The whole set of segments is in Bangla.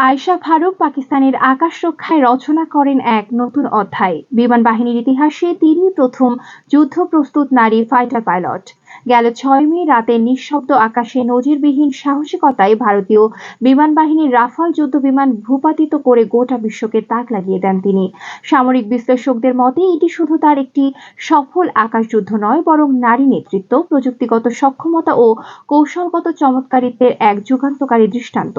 আয়শা ফারুক পাকিস্তানের আকাশ রক্ষায় রচনা করেন এক নতুন অধ্যায়। বিমান বাহিনীর ইতিহাসে তিনি প্রথম যুদ্ধ প্রস্তুত নারী ফাইটার পাইলট গেল ছয় মে রাতে নিঃশব্দ আকাশে নজিরবিহীন সাহসিকতায় ভারতীয় বিমান বাহিনীর রাফাল যুদ্ধ বিমান ভূপাতিত করে গোটা বিশ্বকে তাক লাগিয়ে দেন তিনি। সামরিক বিশ্লেষকদের মতে, এটি শুধু তার একটি সফল আকাশ যুদ্ধ নয়, বরং নারী নেতৃত্ব, প্রযুক্তিগত সক্ষমতা ও কৌশলগত চমৎকারিত্বের এক যুগান্তকারী দৃষ্টান্ত।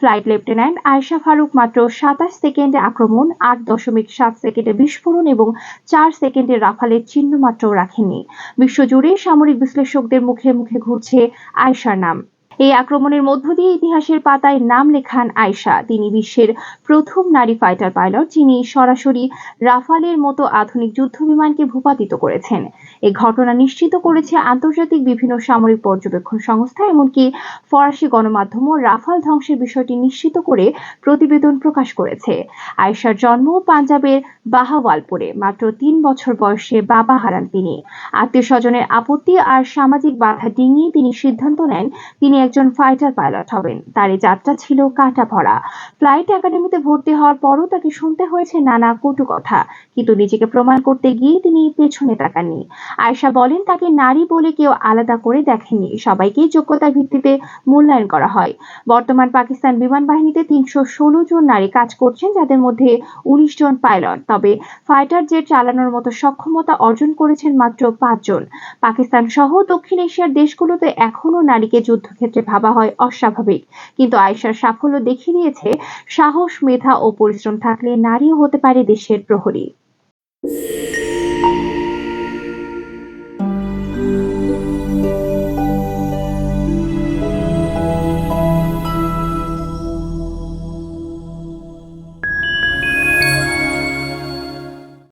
ফ্লাইট লেফটেন্যান্ট আয়েশা ফারুক মাত্র সাতাশ সেকেন্ডে আক্রমণ, আট দশমিক সাত সেকেন্ডে বিস্ফোরণ এবং চার সেকেন্ডে রাফালের চিহ্ন মাত্র রাখেননি। বিশ্বজুড়ে সামরিক বিশ্লেষকদের মুখে মুখে ঘুরছে আয়েশার নাম। এই আক্রমণের মধ্য দিয়ে ইতিহাসের পাতায় নাম লেখান আয়শা। তিনি বিশ্বের প্রথম নারী ফাইটার পাইলট যিনি সরাসরি রাফালের মতো আধুনিক যুদ্ধ বিমানকে ভূপাতিত করেছেন। এই ঘটনা নিশ্চিত করেছে আন্তর্জাতিক বিভিন্ন সামরিক পর্যবেক্ষণ সংস্থা, এমনকি ফরাসি গণমাধ্যমও রাফাল ধ্বংসের বিষয়টি নিশ্চিত করে প্রতিবেদন প্রকাশ করেছে। আয়েশার জন্ম পাঞ্জাবের বাহাওয়ালপুরে, মাত্র তিন বছর বয়সে বাবা হারান তিনি। আত্মীয় স্বজনের আপত্তি আর সামাজিক বাধা ডিঙিয়ে তিনি সিদ্ধান্ত নেন তিনি একজন ফাইটার পাইলট হবেন। তার যাত্রা ছিল কাটা ভরা ফ্লাইট একাডেমিতে ভর্তি হওয়ার পরও তাকে শুনতে হয়েছে নানা কটু কথা। কিন্তু নিজেকে প্রমাণ করতে গিয়ে তিনি পেছনে তাকাননি। আয়শা বলেন, তাকে নারী বলে কেউ আলাদা করে দেখেনি। সবাইকেই যোগ্যতার ভিত্তিতে মূল্যায়ন করা হয়। বর্তমান পাকিস্তান বিমান বাহিনীতে তিনশো ষোলো জন নারী কাজ করছেন, যাদের মধ্যে উনিশ জন পাইলট তবে ফাইটার জেট চালানোর মতো সক্ষমতা অর্জন করেছেন মাত্র পাঁচজন পাকিস্তান সহ দক্ষিণ এশিয়ার দেশগুলোতে এখনও নারীকে যুদ্ধক্ষেত্রে ভাবা হয় অস্বাভাবিক। কিন্তু আয়েশার সাফল্য দেখিয়ে দিয়েছে সাহস, মেধা ও পরিশ্রম থাকলে নারীও হতে পারে দেশের প্রহরী।